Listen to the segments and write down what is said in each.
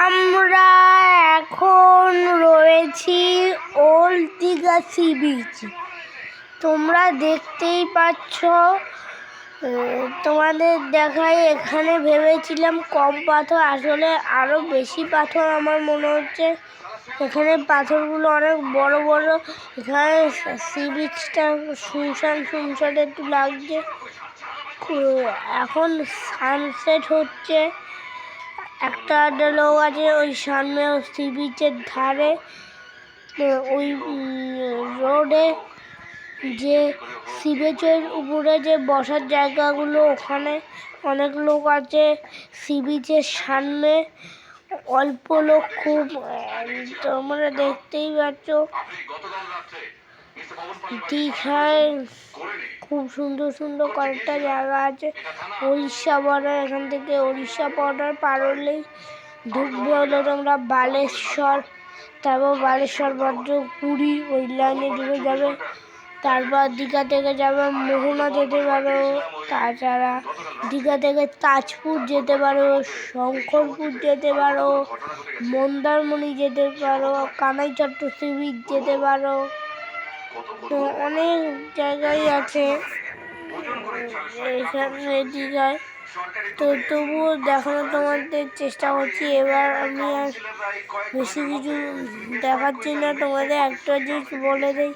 আমরা এখন রয়েছি ওল্ড দীঘা সি বিচ। তোমরা দেখতেই পাচ্ছ তোমাদের দেখাই এখানে ভেবেছিলাম কম পাথর, আসলে আরও বেশি পাথর আমার মনে হচ্ছে। এখানে পাথরগুলো অনেক বড় বড়। এখানে সি বিচটা শুনশান শুনশান একটু লাগছে। এখন সানসেট হচ্ছে। একটা লোক আছে, ওই সামনে সি বিচের ধারে ওই রোডে যে সি বিচের উপরে যে বসার জায়গাগুলো, ওখানে অনেক লোক আছে সি বিচের সামনে। অল্প লোক খুব তোমরা দেখতেই পাচ্ছ। দীঘায় খুব সুন্দর সুন্দর কয়েকটা জায়গা আছে। উড়িষ্যা বর্ডার এখান থেকে উড়িষ্যা বর্ডার পার হলেই ঢুকবে হলো তোমরা বালেশ্বর। তারপর বালেশ্বর বর্জ পুরী, ওই লাইনে ঢুকে যাবে। তারপর দীঘা থেকে যাবে মোহনা যেতে পারো। তাছাড়া দীঘা থেকে তাজপুর যেতে পারো, শঙ্করপুর যেতে পারো, মন্দারমণি যেতে পারো কানাইচট্ট সি যেতে পারো। তো অনেক জায়গায় আছে। এখানে দীঘায় তো তবুও দেখানো তোমাদের চেষ্টা করছি। এবার আমি আর বেশি কিছু দেখাচ্ছি না। তোমাদের একটা জিনিস বলে দিই।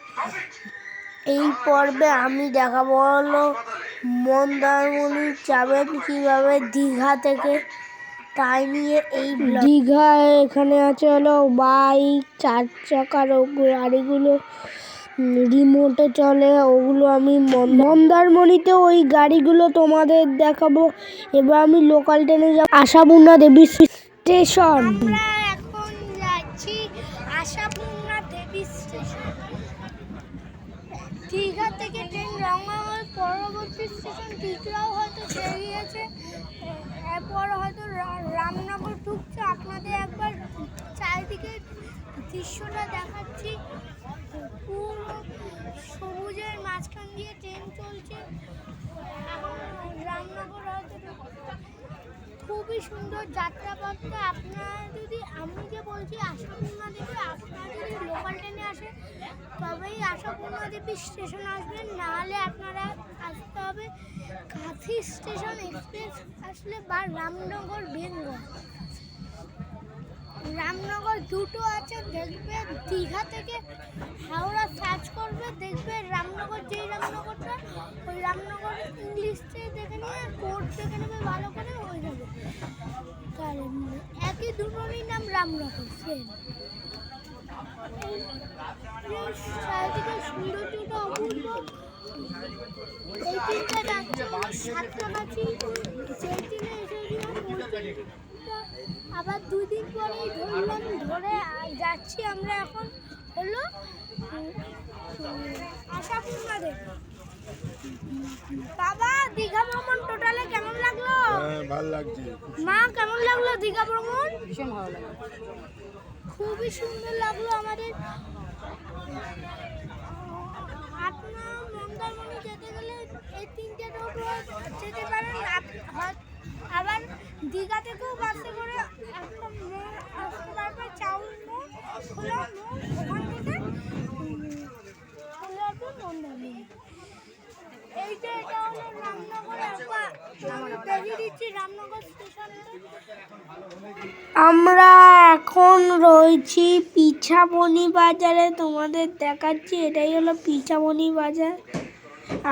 এই পর্বে আমি দেখাবো হলো মন্দারমণি যাবেন কীভাবে দীঘা থেকে। তাই নিয়ে এই দীঘা এখানে আছে হলো বাইক, চার চাকার গাড়িগুলো। রিমোটে চলে, ওগুলো আমি মন্দারমণিতে ওই গাড়িগুলো তোমাদের দেখাবো। এবার আমি লোকাল ট্রেনে যাব আশাপূর্ণা দেবী স্টেশন এখন যাচ্ছি আশাপূর্ণা দেবী স্টেশন থেকে ট্রেন পরবর্তী স্টেশন হয়তো এরপর হয়তো রামনগর ঢুকছে। আপনাদের একবার চারিদিকে দৃশ্যটা দেখাচ্ছি পুরো সবুজের মাঝখান দিয়ে ট্রেন চলছে এখন রামনগর খুবই সুন্দর যাত্রাপথটা। আপনারা যদি, আমি যে বলছি আশাপূর্ণা দেবী, আপনারা যদি লোকাল ট্রেনে আসেন, তবেই আশাপূর্ণা দেবী স্টেশন আসবেন। নাহলে আপনারা আসতে হবে কাঁথি স্টেশন এক্সপ্রেস আসলে বা রামনগর বেঙ্গল। রামনগর দুটো আছে, দেখবে দীঘা থেকে হাওড়া সার্চ করবে, দেখবে রামনগর, যেই রামনগরটা ওই রামনগর ইংলিশে দেখে নিয়ে কোড দেখে নেবে ভালো করে হয়ে যাবে। তাহলে একই দুটোরই নাম রামনগর সেম ওই দিনটা আবার দুই দিন ধরলাম ধরে যাচ্ছি আমরা এখন হলো উম, আশাপূর্ণা দেবী বাবা দীঘা ভ্রমণ টোটালে কেমন লাগল? হ্যাঁ ভালো লাগছে। মা কেমন লাগল দীঘা ভ্রমণ? ভীষণ ভালো লাগে খুবই সুন্দর লাগল আমাদের। আপনার মন্দারমণি যেতে গেলে এই তিনটে রোড যেতে পারেন আবার দীঘা থেকেও বাসে করে একটা আসতে পারবে চাউল মোড় খোলা মোড় ওখান থেকে উম, চলে আসবে মন্দারমণি এই যে এটা হলো রামনগর একবার আমি দেখিয়ে দিচ্ছি রামনগর স্টেশনটা আমরা এখন রয়েছি পিছাবনি বাজারে। তোমাদের দেখাচ্ছি, এটাই হলো পিছাবনি বাজার।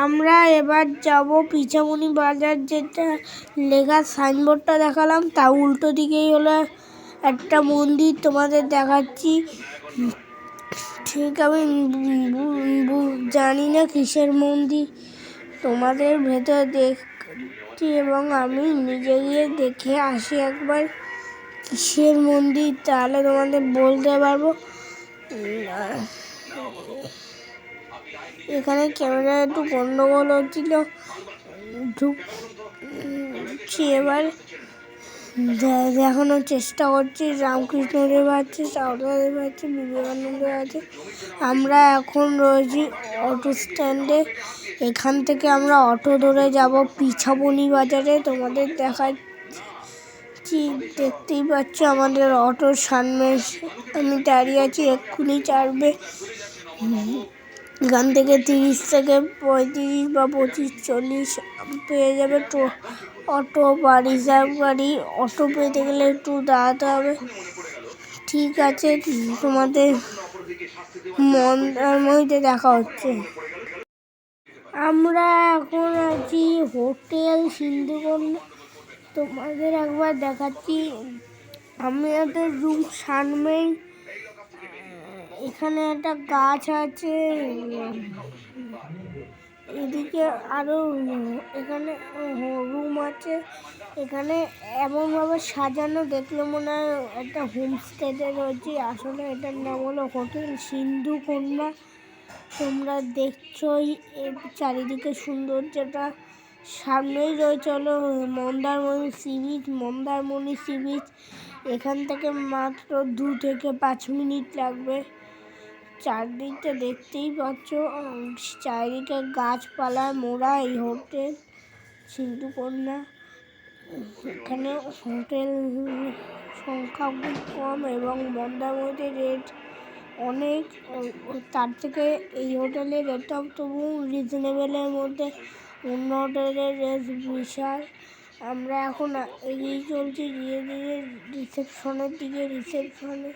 আমরা এবার যাব পিছাবনি বাজার, যেটা লেখা সাইনবোর্ডটা দেখালাম। তা উল্টো দিকেই হলো একটা মন্দির, তোমাদের দেখাচ্ছি। ঠিক আমি জানি না কিসের মন্দির। তোমাদের ভেতর দেখছি এবং আমি নিজে গিয়ে দেখে আসি একবার। কিসের মন্দির? তাহলে তোমাদের বলতে পারব? এখানে ক্যামেরা একটু গন্ডগোল হচ্ছিল। ঢুকছি এবার দেখানোর চেষ্টা করছি। রামকৃষ্ণ দেব আছে সাউদা দেব আছে, বিবেকানন্দ আছে। আমরা এখন রয়েছি অটো স্ট্যান্ডে এখান থেকে আমরা অটো ধরে যাব পিছাবনি বাজারে। তোমাদের দেখা যাচ্ছি দেখতেই পাচ্ছ আমাদের অটোর সামনে আমি দাঁড়িয়ে আছি এক্ষুনি হুম, এখান থেকে তিরিশ থেকে পঁয়ত্রিশ বা পঁচিশ চল্লিশ পেয়ে যাবে টো অটো বা রিজার্ভ গাড়ি অটো পেতে গেলে একটু দাঁড়াতে হবে। ঠিক আছে তোমাদের মন্দারমণিতে দেখা হচ্ছে। আমরা এখন আছি হোটেল সিন্ধুকন্যা তোমাদের একবার দেখাচ্ছি। আমি আমাদের রুম সামনেই এখানে একটা গাছ আছে। এদিকে আরও, এখানে রুম আছে। এখানে এমনভাবে সাজানো দেখলে মনে হয় একটা হোমস্টেতে রয়েছে। আসলে এটার নাম হলো হোটেল সিন্ধু কন্যা। তোমরা দেখছোই চারিদিকে সৌন্দর্যটা। সামনেই রয়েছে হলো Mandarmani sea beach Mandarmani sea beach এখান থেকে মাত্র দু থেকে পাঁচ মিনিট লাগবে। চারদিকটা দেখতেই পাচ্ছ চারিদিকে গাছপালায় মোড়া, এই হোটেল, সিন্ধুকন্যা। এখানে হোটেল, সংখ্যা খুব কম এবং মন্দারমণিতে রেট অনেক। তার থেকে এই হোটেলের রেটটাও তবু রিজনেবেলের মধ্যে। রেট বিশাল আমরা এখন এগিয়ে চলছি। ধীরে ধীরে রিসেপশনের দিকে রিসেপশনে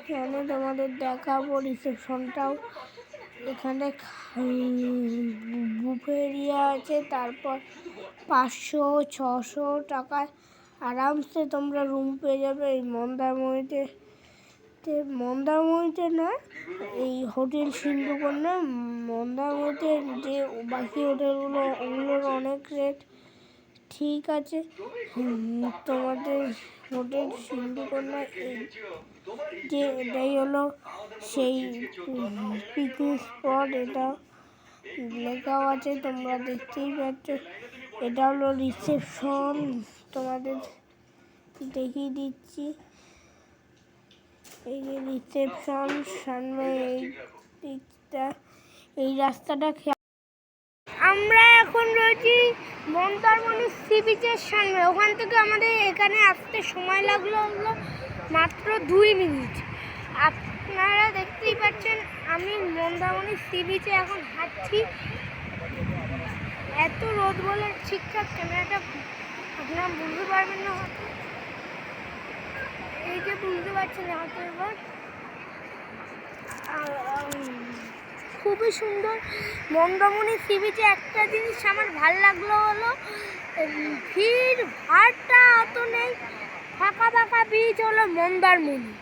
এখানে তোমাদের দেখাবো? রিসেপশনটাও এখানে বুফে এরিয়া আছে। তারপর পাঁচশো, ছশো টাকায় আরামসে তোমরা রুম পেয়ে যাবে এই মন্দারমণিতে। তে মন্দারমণিতে না এই হোটেল সিন্ধুকন্যা মন্দারমণিতে যে বাকি হোটেলগুলো, ওগুলোর অনেক রেট ঠিক আছে। তোমাদের হোটেল সিন্ধুকন্যা এই যে এটাই হলো সেই পিকনিক স্পট এটা লেখাও আছে, তোমরা দেখতেই পাচ্ছ। এটা হলো রিসেপশন তোমাদের দেখিয়ে দিচ্ছি। এই রিসেপশন সামনে এই এই রাস্তাটা আমরা এখন রয়েছি মন্দারমণি সি বিচের সামনে। ওখান থেকে আমাদের এখানে আসতে সময় লাগল হলো মাত্র দুই মিনিট। আপনারা দেখতেই পাচ্ছেন, আমি মন্দারমণি সি বিচে এখন হাঁটছি। এত রোদ বলে ঠিকঠাক ক্যামেরাটা আপনারা বুঝতে পারবেন না এই যে বুঝতে পারছেন হয়তো খুবই সুন্দর। মন্দারমণি সি বিচে একটা জিনিস আমার ভালো লাগল হলো ভিড়, ভাড়টা অত নেই। ফাঁকা ফাঁকা বিচ হলো মন্দারমণি।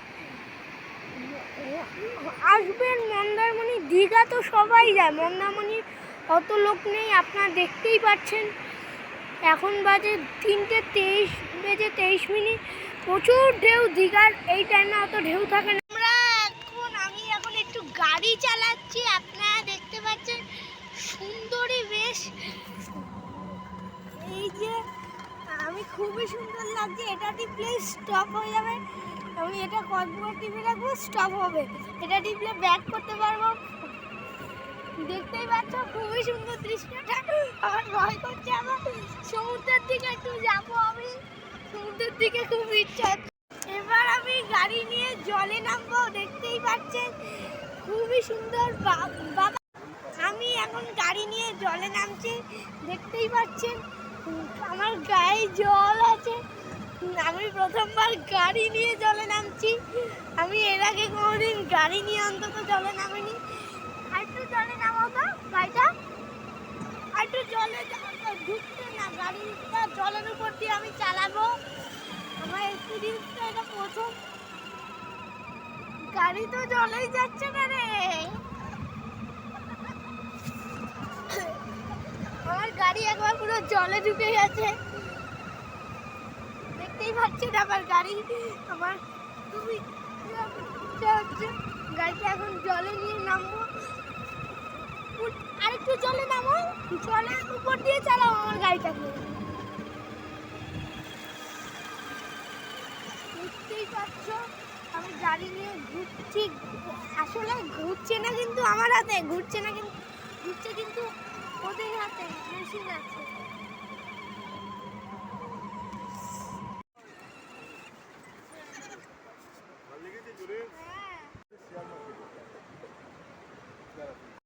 আসবেন মন্দারমণি, দীঘা তো সবাই যায়। মন্দারমণি অত লোক নেই, আপনারা দেখতেই পাচ্ছেন। এখন বাজে তিনটে তেইশ, বেজে তেইশ মিনিট। প্রচুর ঢেউ, দীঘার এই টাইমে অত ঢেউ থাকে না। আমরা এখন, আমি এখন একটু গাড়ি চালাচ্ছি, আপনারা দেখতে পাচ্ছেন সুন্দরী বেশ। এই যে, আমি খুবই সুন্দর লাগছে, এটা টিপলে স্টপ হয়ে যাবে। আমি এটা কতবার টিপে রাখব? স্টপ হবে। এটা টিপলে ব্যাক করতে পারব। দেখতেই পাচ্ছ, খুবই সুন্দর দৃশ্যটা। আমার ভয় করছে আমার। সমুদ্রের দিকে একটু যাব আমি। সমুদ্রের দিকে খুব ইচ্ছা। এবার আমি গাড়ি নিয়ে জলে নামবো, দেখতেই পাচ্ছেন? খুবই সুন্দর বাবা। আমি এখন গাড়ি নিয়ে জলে নামছি, দেখতেই পাচ্ছেন? আমার গায়ে জল আছে। আমি প্রথমবার গাড়ি নিয়ে জলে নামছি। আমি এর আগে কোনোদিন গাড়ি নিয়ে অন্তত জলে নামিনি। আর একটু জলে নামাও তো গাড়িটা আর একটু জলে ঢুকতে না, গাড়িটা জলের উপর দিয়ে আমি চালাবো গাড়ি তো জলেই যাচ্ছে না রে। আমার গাড়ি একবার পুরো জলে ঢুকে গেছে। দেখতেই পাচ্ছেন আমার গাড়ি। আমার খুবই গাড়িটা এখন জলে নিয়ে নামবো। আরেকটু জলে নামো। জলের উপর দিয়ে চালাও আমার গাড়িটাকে। দেখতেই পাচ্ছ আমি গাড়ি নিয়ে ঘুরছি, আসলে ঘুরছে না কিন্তু আমার হাতে, ঘুরছে না কিন্তু, ঘুরছে কিন্তু ওদের হাতে মেশিন আছে।